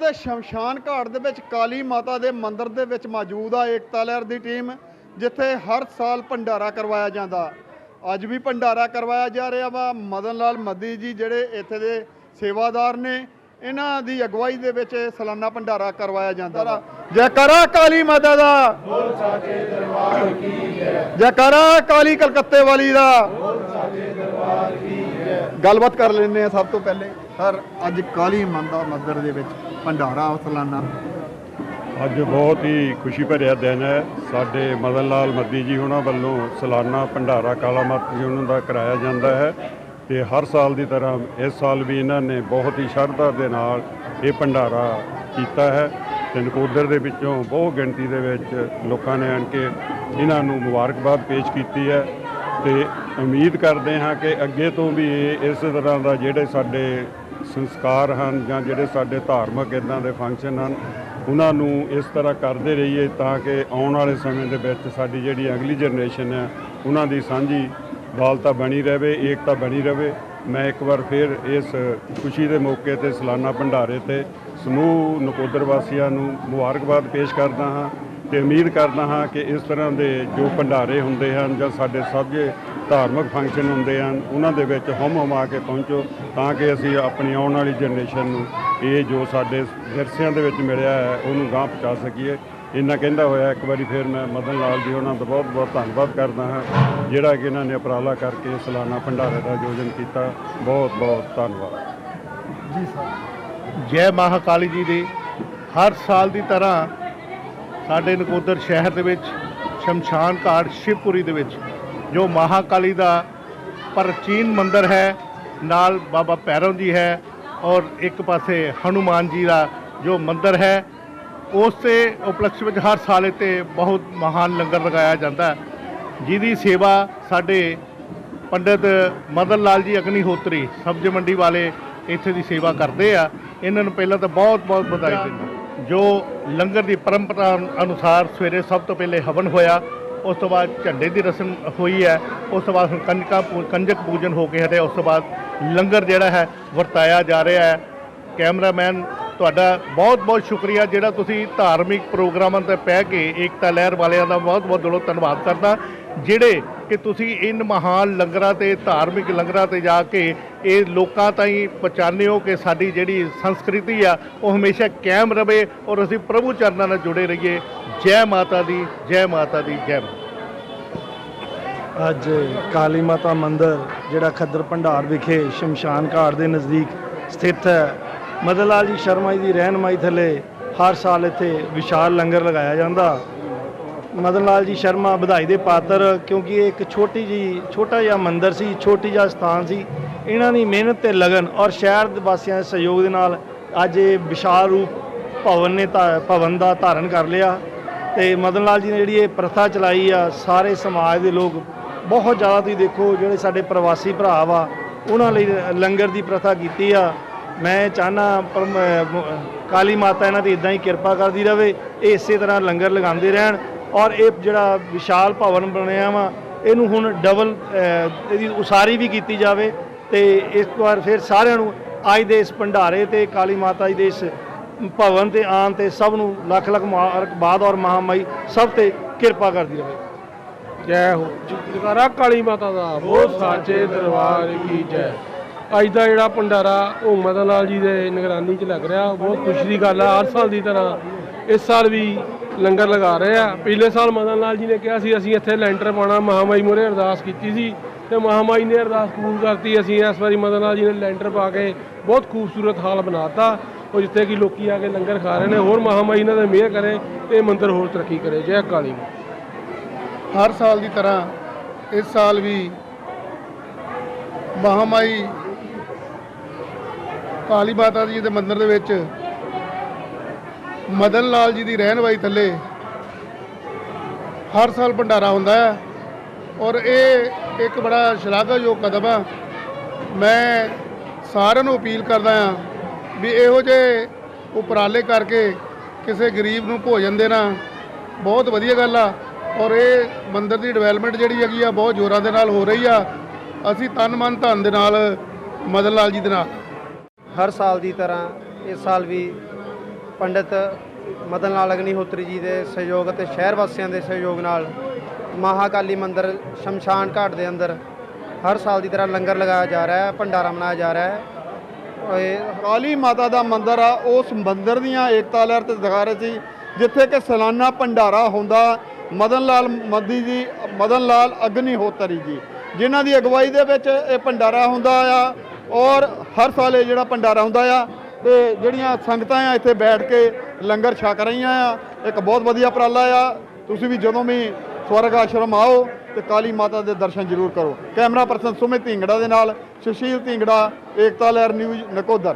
ਦੇ ਸ਼ਮਸ਼ਾਨ ਘਾਟ ਦੇ ਵਿੱਚ ਕਾਲੀ ਮਾਤਾ ਦੇ ਮੰਦਿਰ ਦੇ ਵਿੱਚ ਮੌਜੂਦ ਆ ਏਕਤਾ ਲਹਿਰ ਦੀ ਟੀਮ ਜਿੱਥੇ ਹਰ ਸਾਲ ਭੰਡਾਰਾ ਕਰਵਾਇਆ ਜਾਂਦਾ। ਅੱਜ ਵੀ ਭੰਡਾਰਾ ਕਰਵਾਇਆ ਜਾ ਰਿਹਾ ਵਾ। ਮਦਨ ਲਾਲ ਮੱਦੀ ਜੀ ਜਿਹੜੇ ਇੱਥੇ ਦੇ ਸੇਵਾਦਾਰ ਨੇ ਇਹਨਾਂ ਦੀ ਅਗਵਾਈ ਦੇ ਵਿੱਚ ਸਾਲਾਨਾ ਭੰਡਾਰਾ ਕਰਵਾਇਆ ਜਾਂਦਾ ਵਾ। ਜੈਕਾਰਾ ਕਾਲੀ ਮਾਤਾ ਦਾ। ਬੋਲ ਸਾਚੇ ਦਰਬਾਰ ਕੀ ਜੈ ਜੈਕਾਰਾ ਕਾਲੀ ਕਲਕੱਤੇ ਵਾਲੀ ਦਾ। ਗੱਲਬਾਤ ਕਰ ਲੈਂਦੇ ਆ ਸਭ ਤੋਂ ਪਹਿਲੇ। ਸਰ, ਅੱਜ ਕਾਲੀ ਮੰਦਾ ਮੰਦਰ ਦੇ ਵਿੱਚ ਭੰਡਾਰਾ ਸਲਾਨਾ ਅੱਜ ਬਹੁਤ ਹੀ ਖੁਸ਼ੀ ਭਰਿਆ ਦਿਨ ਹੈ। ਸਾਡੇ ਮਦਨ ਲਾਲ ਮੱਦੀ ਜੀ ਉਹਨਾਂ ਵੱਲੋਂ ਸਲਾਨਾ ਭੰਡਾਰਾ ਕਾਲਾ ਮਾਤਾ ਜੀ ਉਹਨਾਂ ਦਾ ਕਰਾਇਆ ਜਾਂਦਾ ਹੈ ਤੇ ਹਰ ਸਾਲ ਦੀ ਤਰ੍ਹਾਂ ਇਸ ਸਾਲ ਵੀ ਇਹਨਾਂ ਨੇ ਬਹੁਤ ਹੀ ਸ਼ਰਧਾ ਦੇ ਨਾਲ ਇਹ ਭੰਡਾਰਾ ਕੀਤਾ ਹੈ ਤੇ ਨਕੋਦਰ ਦੇ ਵਿੱਚੋਂ ਬਹੁਤ ਗਿਣਤੀ ਦੇ ਵਿੱਚ ਲੋਕਾਂ ਨੇ ਆਣ ਕੇ ਇਹਨਾਂ ਨੂੰ ਮੁਬਾਰਕਬਾਦ ਪੇਸ਼ ਕੀਤੀ ਹੈ। ਤੇ ਉਮੀਦ ਕਰਦੇ ਹਾਂ ਕਿ ਅੱਗੇ ਤੋਂ ਵੀ ਇਹ ਇਸੇ ਤਰ੍ਹਾਂ ਦਾ ਜਿਹੜੇ ਸਾਡੇ ਸੰਸਕਾਰ ਹਨ ਜਾਂ ਜਿਹੜੇ ਸਾਡੇ ਧਾਰਮਿਕ ਇਦਾਂ ਦੇ ਫੰਕਸ਼ਨ ਹਨ, ਉਹਨਾਂ ਨੂੰ ਇਸ ਤਰ੍ਹਾਂ ਕਰਦੇ ਰਹੀਏ ਤਾਂ ਕਿ ਆਉਣ ਵਾਲੇ ਸਮੇਂ ਦੇ ਵਿੱਚ ਸਾਡੀ ਜਿਹੜੀ ਅਗਲੀ ਜਨਰੇਸ਼ਨ ਹੈ, ਉਹਨਾਂ ਦੀ ਸਾਂਝੀ ਵਾਲਤਾ ਬਣੀ ਰਹੇ ਏਕਤਾ ਬਣੀ ਰਹੇ ਮੈਂ ਇੱਕ ਵਾਰ ਫਿਰ ਇਸ ਖੁਸ਼ੀ ਦੇ ਮੌਕੇ ਤੇ ਸਲਾਨਾ ਭੰਡਾਰੇ ਤੇ ਸਮੂਹ ਨਕੋਦਰ ਵਾਸੀਆਂ ਨੂੰ ਮੁਬਾਰਕਬਾਦ ਪੇਸ਼ ਕਰਦਾ ਹਾਂ। ਤੇ ਉਮੀਦ ਕਰਦਾ ਹਾਂ ਕਿ ਇਸ ਤਰ੍ਹਾਂ ਦੇ ਜੋ ਭੰਡਾਰੇ ਹੁੰਦੇ ਹਨ ਜਾਂ ਸਾਡੇ ਸਾਂਝੇ ਧਾਰਮਿਕ ਫੰਕਸ਼ਨ ਹੁੰਦੇ ਹਨ, ਉਹਨਾਂ ਦੇ ਵਿੱਚ ਹਮ ਹਮਾ ਕੇ ਪਹੁੰਚੋ ਤਾਂ ਕਿ ਅਸੀਂ ਆਪਣੀ ਆਉਣ ਵਾਲੀ ਜਨਰੇਸ਼ਨ ਨੂੰ ਇਹ ਜੋ ਸਾਡੇ ਵਿਰਸਿਆਂ ਦੇ ਵਿੱਚ ਮਿਲਿਆ ਹੈ, ਉਹਨੂੰ ਗਾਂਹ ਪਹੁੰਚਾ ਸਕੀਏ। ਇੰਨਾ ਕਹਿੰਦਾ ਹੋਇਆ, ਇੱਕ ਵਾਰੀ ਫਿਰ ਮੈਂ ਮਦਨ ਲਾਲ ਜੀ ਉਹਨਾਂ ਦਾ ਬਹੁਤ ਬਹੁਤ ਧੰਨਵਾਦ ਕਰਦਾ ਹਾਂ, ਜਿਹੜਾ ਕਿ ਇਹਨਾਂ ਨੇ ਉਪਰਾਲਾ ਕਰਕੇ ਸਾਲਾਨਾ ਭੰਡਾਰੇ ਦਾ ਆਯੋਜਨ ਕੀਤਾ। ਬਹੁਤ ਬਹੁਤ ਧੰਨਵਾਦ। ਜੀ ਸਰ। ਜੈ ਮਹਾਕਾਲੀ ਜੀ ਦੀ ਹਰ ਸਾਲ ਦੀ ਤਰ੍ਹਾਂ ਸਾਡੇ ਨਕੋਦਰ ਸ਼ਹਿਰ ਦੇ ਵਿੱਚ, ਸ਼ਮਸ਼ਾਨ ਘਾਟ ਸ਼ਿਵਪੁਰੀ ਦੇ ਵਿੱਚ, ਜੋ ਮਹਾਕਾਲੀ ਦਾ ਪ੍ਰਾਚੀਨ ਮੰਦਿਰ ਹੈ, ਨਾਲ ਬਾਬਾ ਭੈਰਵ ਜੀ ਹੈ ਔਰ ਇੱਕ ਪਾਸੇ ਹਨੂਮਾਨ ਜੀ ਦਾ ਜੋ ਮੰਦਿਰ ਹੈ, ਉਸ 'ਤੇ ਉਪਲਕਸ਼ ਵਿੱਚ ਹਰ ਸਾਲ ਇੱਥੇ ਬਹੁਤ ਮਹਾਨ ਲੰਗਰ ਲਗਾਇਆ ਜਾਂਦਾ ਜਿਹਦੀ ਸੇਵਾ ਸਾਡੇ ਪੰਡਿਤ ਮਦਨ ਲਾਲ ਜੀ ਅਗਨੀਹੋਤਰੀ ਸਬਜ਼ ਮੰਡੀ ਵਾਲੇ ਇੱਥੇ ਦੀ ਸੇਵਾ ਕਰਦੇ ਆ। ਇਹਨਾਂ ਨੂੰ ਪਹਿਲਾਂ ਤਾਂ ਬਹੁਤ ਬਹੁਤ ਵਧਾਈ ਦਿੰਦਾ ਜੋ ਲੰਗਰ ਦੀ ਪਰੰਪਰਾ ਅਨੁਸਾਰ ਸਵੇਰੇ ਸਭ ਤੋਂ ਪਹਿਲੇ ਹਵਨ ਹੋਇਆ, ਉਸ ਤੋਂ ਬਾਅਦ ਝੰਡੇ ਦੀ ਰਸਮ ਹੋਈ ਹੈ, ਉਸ ਤੋਂ ਬਾਅਦ ਹੁਣ ਕੰਜਕਾ ਪੂ- ਕੰਜਕ ਪੂਜਨ ਹੋ ਕੇ ਹਟਿਆ ਉਸ ਤੋਂ ਬਾਅਦ ਲੰਗਰ ਜਿਹੜਾ ਹੈ ਵਰਤਾਇਆ ਜਾ ਰਿਹਾ ਹੈ। ਕੈਮਰਾਮੈਨ, ਤੁਹਾਡਾ ਬਹੁਤ ਬਹੁਤ ਸ਼ੁਕਰੀਆ, ਜਿਹੜਾ ਤੁਸੀਂ ਧਾਰਮਿਕ ਪ੍ਰੋਗਰਾਮਾਂ ਤੇ ਪੈ ਕੇ ਏਕਤਾ ਲਹਿਰ ਵਾਲਿਆਂ ਦਾ ਬਹੁਤ ਬਹੁਤ ਦਿਲੋਂ ਧੰਨਵਾਦ ਕਰਦਾ, ਜਿਹੜੇ ਕਿ ਤੁਸੀਂ ਇਨ ਮਹਾਨ ਲੰਗਰਾਂ ਤੇ, ਧਾਰਮਿਕ ਲੰਗਰਾਂ ਤੇ ਜਾ ਕੇ ਇਹ ਲੋਕਾਂ ਤਾਈਂ ਪਹੁੰਚਾਉਂਦੇ ਹੋ ਕਿ ਸਾਡੀ ਜਿਹੜੀ ਸੰਸਕ੍ਰਿਤੀ ਆ, ਉਹ ਹਮੇਸ਼ਾ ਕਾਇਮ ਰਵੇ ਔਰ ਅਸੀਂ ਪ੍ਰਭੂ ਚਰਨਾਂ ਨਾਲ ਜੁੜੇ ਰਹੀਏ। ਜੈ ਮਾਤਾ ਦੀ, ਜੈ ਮਾਤਾ ਦੀ, ਜੈ ਅੱਜ ਕਾਲੀ ਮਾਤਾ ਮੰਦਿਰ, ਜਿਹੜਾ ਖੱਦਰ ਭੰਡਾਰ ਵਿਖੇ ਸ਼ਮਸ਼ਾਨ ਘਾਟ ਦੇ ਨਜ਼ਦੀਕ ਸਥਿਤ ਹੈ। ਮਦਨ ਲਾਲ ਜੀ ਸ਼ਰਮਾ ਜੀ ਦੀ ਰਹਿਨਮਾਈ ਥੱਲੇ ਹਰ ਸਾਲ ਇੱਥੇ ਵਿਸ਼ਾਲ ਲੰਗਰ ਲਗਾਇਆ ਜਾਂਦਾ। ਮਦਨ ਲਾਲ ਜੀ ਸ਼ਰਮਾ ਵਧਾਈ ਦੇ ਪਾਤਰ, ਕਿਉਂਕਿ ਇਹ ਇੱਕ ਛੋਟੀ ਜੀ ਛੋਟਾ ਜਿਹਾ ਮੰਦਿਰ ਸੀ, ਛੋਟੀ ਜਿਹਾ ਸਥਾਨ ਸੀ। ਇਹਨਾਂ ਦੀ ਮਿਹਨਤ ਤੇ ਲਗਨ ਔਰ ਸ਼ਹਿਰ ਦੇ ਵਾਸੀਆਂ ਦੇ ਸਹਿਯੋਗ ਦੇ ਨਾਲ ਅੱਜ ਇਹ ਵਿਸ਼ਾਲ ਰੂਪ ਭਵਨ ਨੇ ਧਾ- ਭਵਨ ਦਾ ਧਾਰਨ ਕਰ ਲਿਆ। ਤੇ ਮਦਨ ਲਾਲ ਜੀ ਨੇ ਜਿਹੜੀ ਇਹ ਪ੍ਰਥਾ ਚਲਾਈ ਆ, ਸਾਰੇ ਸਮਾਜ ਦੇ ਲੋਕ ਬਹੁਤ ਜ਼ਿਆਦਾ ਤੁਸੀਂ ਦੇਖੋ, ਜਿਹੜੇ ਸਾਡੇ ਪ੍ਰਵਾਸੀ ਭਰਾ ਵਾ, ਉਹਨਾਂ ਲਈ ਲੰਗਰ ਦੀ ਪ੍ਰਥਾ ਕੀਤੀ ਆ। ਮੈਂ ਚਾਹਨਾ ਕਾਲੀ ਮਾਤਾ ਇਹਨਾਂ ਦੀ ਇਦਾਂ ਹੀ ਕਿਰਪਾ ਕਰਦੀ ਰਵੇ, ਇਹ ਇਸੇ ਤਰ੍ਹਾਂ ਲੰਗਰ ਲਗਾਉਂਦੇ ਰਹਿਣ। ਔਰ ਇਹ ਜਿਹੜਾ ਵਿਸ਼ਾਲ ਭਵਨ ਬਣਿਆ ਵਾ, ਇਹਨੂੰ ਹੁਣ ਡਬਲ ਇਹਦੀ ਉਸਾਰੀ ਵੀ ਕੀਤੀ ਜਾਵੇ ਤੇ ਇਸ ਵਾਰ ਫਿਰ ਸਾਰਿਆਂ ਨੂੰ ਅੱਜ ਦੇ ਇਸ ਭੰਡਾਰੇ ਤੇ, ਕਾਲੀ ਮਾਤਾ ਜੀ ਦੇ ਇਸ ਭਵਨ ਤੇ ਆਉਣ ਤੇ ਸਭ ਨੂੰ ਲੱਖ ਲੱਖ ਮੁਬਾਰਕਬਾਦ ਔਰ ਮਹਾਮਾਈ ਸਭ ਤੇ ਕਿਰਪਾ ਕਰਦੀ ਰਹੇ। ਜੈ ਹੋ ਜਗਾਰਾ ਕਾਲੀ ਮਾਤਾ ਦਾ। ਬਹੁਤ ਸਾਚੇ ਦਰਬਾਰ ਕੀ ਜੈ। ਅੱਜ ਦਾ ਜਿਹੜਾ ਭੰਡਾਰਾ ਉਹ ਮਦਨ ਲਾਲ ਜੀ ਦੇ ਨਿਗਰਾਨੀ 'ਚ ਲੱਗ ਰਿਹਾ। ਬਹੁਤ ਖੁਸ਼ੀ ਦੀ ਗੱਲ ਆ, ਹਰ ਸਾਲ ਦੀ ਤਰ੍ਹਾਂ ਇਸ ਸਾਲ ਵੀ ਲੰਗਰ ਲਗਾ ਰਹੇ ਆ। ਪਿਛਲੇ ਸਾਲ ਮਦਨ ਲਾਲ ਜੀ ਨੇ ਕਿਹਾ ਸੀ, ਅਸੀਂ ਇੱਥੇ ਲੈਂਟਰ ਪਾਉਣਾ। ਮਹਾਮਾਈ ਮੋਰੇ ਅਰਦਾਸ ਕੀਤੀ ਸੀ ਤੇ ਮਹਾਮਾਈ ਨੇ ਅਰਦਾਸ ਕਬੂਲ ਕਰਤੀ। ਅਸੀਂ ਇਸ ਵਾਰੀ ਮਦਨ ਲਾਲ ਜੀ ਨੇ ਲੈਂਟਰ ਪਾ ਕੇ ਬਹੁਤ ਖੂਬਸੂਰਤ ਹਾਲ ਬਣਾਤਾ। ਉਹ ਜਿੱਥੇ ਕਿ ਲੋਕੀ ਆ ਕੇ ਲੰਗਰ ਖਾ ਰਹੇ ਨੇ। ਹੋਰ ਮਹਾਮਾਈ ਇਹਨਾਂ ਦਾ ਮਿਹਰ ਕਰੇ ਤੇ ਇਹ ਮੰਦਿਰ ਹੋਰ ਤਰੱਕੀ ਕਰੇ। ਜੈ ਕਾਲੀ ਹਰ ਸਾਲ ਦੀ ਤਰ੍ਹਾਂ ਇਸ ਸਾਲ ਵੀ ਮਹਾਮਾਈ ਕਾਲੀ ਮਾਤਾ ਜੀ ਦੇ ਮੰਦਿਰ ਦੇ ਵਿੱਚ ਮਦਨ ਲਾਲ ਜੀ ਦੀ ਰਹਿਨਵਾਈ ਥੱਲੇ ਹਰ ਸਾਲ ਭੰਡਾਰਾ ਹੁੰਦਾ ਹੈ ਔਰ ਇਹ ਇੱਕ ਬੜਾ ਸ਼ਲਾਘਾਯੋਗ ਕਦਮ ਆ ਮੈਂ ਸਾਰਿਆਂ ਨੂੰ ਅਪੀਲ ਕਰਦਾ ਹਾਂ ਵੀ ਇਹੋ ਜਿਹੇ ਉਪਰਾਲੇ ਕਰਕੇ ਕਿਸੇ ਗਰੀਬ ਨੂੰ ਭੋਜਨ ਦੇਣਾ ਬਹੁਤ ਵਧੀਆ ਗੱਲ ਆ ਔਰ ਇਹ ਮੰਦਿਰ ਦੀ ਡਿਵੈਲਪਮੈਂਟ ਜਿਹੜੀ ਹੈਗੀ ਆ ਬਹੁਤ ਜ਼ੋਰਾਂ ਦੇ ਨਾਲ ਹੋ ਰਹੀ ਆ। ਅਸੀਂ ਤਨ ਮਨ ਧਨ ਦੇ ਨਾਲ ਮਦਨ ਲਾਲ ਜੀ ਦੇ ਨਾਲ। ਹਰ ਸਾਲ ਦੀ ਤਰ੍ਹਾਂ ਇਸ ਸਾਲ ਵੀ ਪੰਡਿਤ ਮਦਨ ਲਾਲ ਅਗਨੀਹੋਤਰੀ ਜੀ ਦੇ ਸਹਿਯੋਗ ਅਤੇ ਸ਼ਹਿਰ ਵਾਸੀਆਂ ਦੇ ਸਹਿਯੋਗ ਨਾਲ ਮਹਾਕਾਲੀ ਮੰਦਿਰ ਸ਼ਮਸ਼ਾਨ ਘਾਟ ਦੇ ਅੰਦਰ ਹਰ ਸਾਲ ਦੀ ਤਰ੍ਹਾਂ ਲੰਗਰ ਲਗਾਇਆ ਜਾ ਰਿਹਾ ਹੈ, ਭੰਡਾਰਾ ਮਨਾਇਆ ਜਾ ਰਿਹਾ ਹੈ। ਕਾਲੀ ਮਾਤਾ ਦਾ ਮੰਦਿਰ ਆ, ਉਸ ਮੰਦਿਰ ਦੀਆਂ ਏਕਤਾ ਲਹਿਰ ਤੇ ਦਿਖਾ ਰਹੇ ਸੀ, ਜਿੱਥੇ ਕਿ ਸਾਲਾਨਾ ਭੰਡਾਰਾ ਹੁੰਦਾ ਮਦਨ ਲਾਲ ਮੱਦੀ ਜੀ, ਮਦਨ ਲਾਲ ਅਗਨੀਹੋਤਰੀ ਜੀ, ਜਿਨ੍ਹਾਂ ਦੀ ਅਗਵਾਈ ਦੇ ਵਿੱਚ ਇਹ ਭੰਡਾਰਾ ਹੁੰਦਾ ਆ ਔਰ ਹਰ ਸਾਲ ਇਹ ਜਿਹੜਾ ਭੰਡਾਰਾ ਹੁੰਦਾ ਆ ਤੇ ਜਿਹੜੀਆਂ ਸੰਗਤਾਂ ਆ ਇੱਥੇ ਬੈਠ ਕੇ ਲੰਗਰ ਛਕ ਰਹੀਆਂ ਆ, ਇੱਕ ਬਹੁਤ ਵਧੀਆ ਉਪਰਾਲਾ ਆ। ਤੁਸੀਂ ਵੀ ਜਦੋਂ ਵੀ ਸਵਰਗ ਆਸ਼ਰਮ ਆਓ ਤੇ ਕਾਲੀ ਮਾਤਾ ਦੇ ਦਰਸ਼ਨ ਜ਼ਰੂਰ ਕਰੋ। ਕੈਮਰਾ ਪਰਸਨ ਸੁਮਿਤ ਢਿੰਗੜਾ ਦੇ ਨਾਲ, ਸੁਸ਼ੀਲ ਢਿੰਗੜਾ, ਏਕਤਾ ਲਹਿਰ ਨਿਊਜ਼ ਨਕੋਦਰ।